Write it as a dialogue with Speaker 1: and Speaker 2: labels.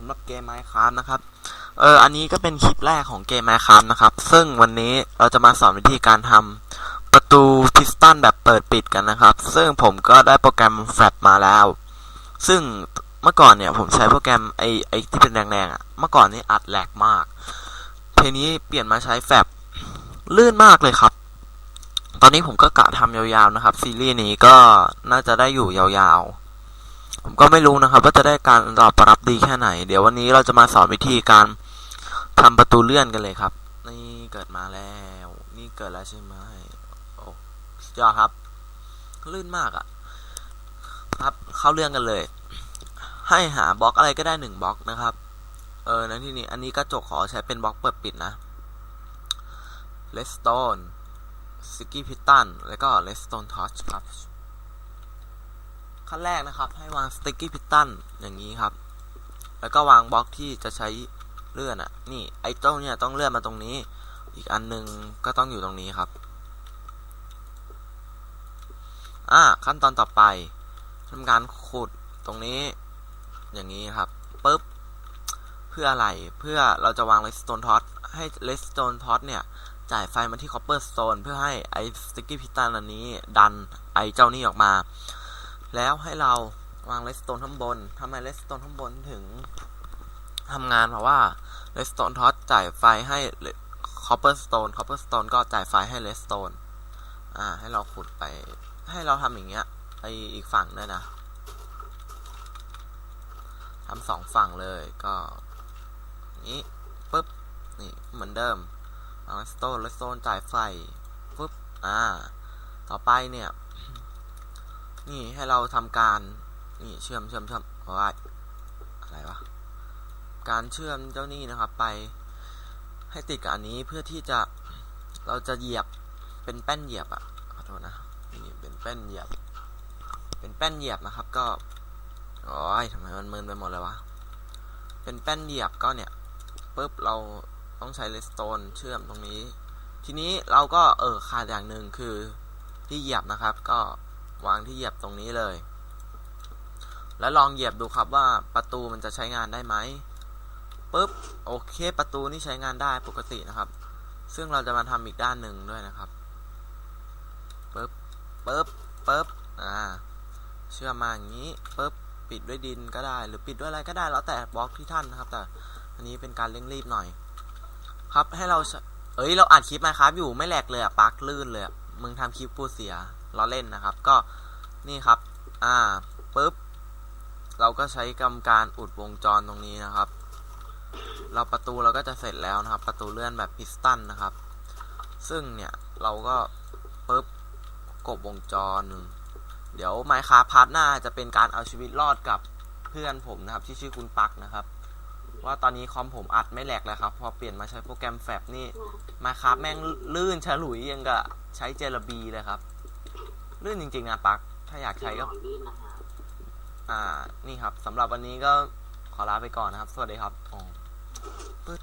Speaker 1: สำหรับเกม Minecraft นะครับ เออ อันนี้ก็เป็นคลิปแรกของเกม Minecraft นะครับ ซึ่งวันนี้เราจะมาสอนวิธีการทำประตูพิสตันแบบเปิดปิดกันนะครับ ซึ่งผมก็ได้โปรแกรม Flash มาแล้ว ซึ่งเมื่อก่อนเนี่ยผมใช้โปรแกรมไอไอที่เป็นแดงๆอะ่ะ เมื่อก่อนนี่อัดแหลกมาก ทีนี้เปลี่ยนมาใช้แฟบลื่นมากเลยครับ ตอนนี้ผมก็กะทำยาวๆนะครับ ซีรีส์นี้ก็น่าจะได้อยู่ยาวๆ ผมก็ไม่รู้นะครับ ว่าจะได้การตอบรับดีแค่ไหน เดี๋ยววันนี้เราจะมาสอนวิธีการทำประตูเลื่อนกันเลยครับ นี่เกิดมาแล้ว นี่เกิดแล้วใช่ไหมโอ้สุดยอดครับ ลื่นมากอะ่ะ ครับเข้าเรื่องกันเลย ให้หาบล็อกอะไรก็ได้หนึ่งบล็อกนะครับ เออในที่นี้อันนี้กระจกขอใช้เป็นบล็อกเปิดปิดนะ redstone สกี้พิตันแล้วก็ redstone torch ครับ ขั้นแรกนะครับ ให้วางสติกกี้พิตันอย่างนี้ครับ แล้วก็วางบล็อกที่จะใช้เลื่อนอะ่ะ นี่ไอ้เจ้าเนี่ยต้องเลื่อนมาตรงนี้ อีกอันหนึงก็ต้องอยู่ตรงนี้ครับ อ่าขั้นตอนต่อไปทำการขุดตรงนี้ อย่างนี้ครับปุ๊บเพื่ออะไรเพื่อเราจะวาง redstone torch ให้ redstone torch เนี่ยจ่ายไฟมาที่ copper stone เพื่อให้ไอ้ sticky piston อันนี้ ดันไอ้เจ้านี่ออกมา แล้วให้เราวาง redstone ข้างบนทำไม redstone ข้างบนถึงทำงานเพราะว่า redstone torch จ่ายไฟให้ copper stone copper stone ก็จ่ายไฟให้ redstone อ่า ให้เราขุดไป ให้เราทำอย่างเงี้ยไออีกฝั่งด้วยนะทำสองฝั่งเลยก็นี้ปุ๊บนี่เหมือนเดิมวาง redstone redstone จ่ายไฟปุ๊บอ่า ต่อไปเนี่ย นี่ให้เราทำการ นี่เชื่อมเชื่อมเชื่อมว่าอะไรวะ การเชื่อมเจ้านี่นะครับ ไปให้ติดกับอันนี้เพื่อที่จะเราจะเหยียบเป็นแป้นเหยียบอะขอโทษนะนี่เป็นแป้นเหยียบ เป็นแป้นเหยียบนะครับ ก็โอ้ยทำไมมันมึนไปหมดเลยวะเป็นแป้นเหยียบก็เนี่ยปุ๊บเราต้องใช้เลสโตนเชื่อมตรงนี้ ทีนี้เราก็เออขาดอย่างหนึ่งคือที่เหยียบนะครับ ก็ วางที่เหยียบตรงนี้เลย แล้วลองเหยียบดูครับว่าประตูมันจะใช้งานได้ไหมปุ๊บโอเค ประตูนี่ใช้งานได้ปกตินะครับ ซึ่งเราจะมาทำอีกด้านหนึ่งด้วยนะครับปุ๊บปุ๊บปุ๊บอ่าเชื่อมมาอย่างนี้ปุ๊บปิดด้วยดินก็ได้ หรือปิดด้วยอะไรก็ได้แล้วแต่บล็อกที่ท่านนะครับ แต่อันนี้เป็นการเร่งรีบหน่อย ครับให้เราเอ้ยเราอัดคลิปมาครับอยู่ไม่แหลกเลยอะปักลื่นเลยมึงทำคลิปกูเสีย ล้อเล่นนะครับ ก็นี่ครับ อ่าปุ๊บ เราก็ใช้กรรมการอุดวงจรตรงนี้นะครับ เราประตูเราก็จะเสร็จแล้วนะครับ ประตูเลื่อนแบบพิสตันนะครับ ซึ่งเนี่ยเราก็ปุ๊บกบวงจร เดี๋ยวไมค์คาพาร์ทหน้าจะเป็นการเอาชีวิตรอดกับเพื่อนผมนะครับ ที่ชื่อคุณปักนะครับ ว่าตอนนี้คอมผมอัดไม่แหลกแล้วครับ พอเปลี่ยนมาใช้โปรแกรมแฟบนี่มาครับแม่งลื่นฉลุยยังกับใช้เจลบีเลยครับ ลื่นจริง ๆ นะปักถ้าอยากใช้ก็
Speaker 2: ลื่นนะครับ
Speaker 1: อ่า นี่ครับสำหรับวันนี้ก็ขอลาไปก่อนนะครับ สวัสดีครับอ๋อปึ๊ด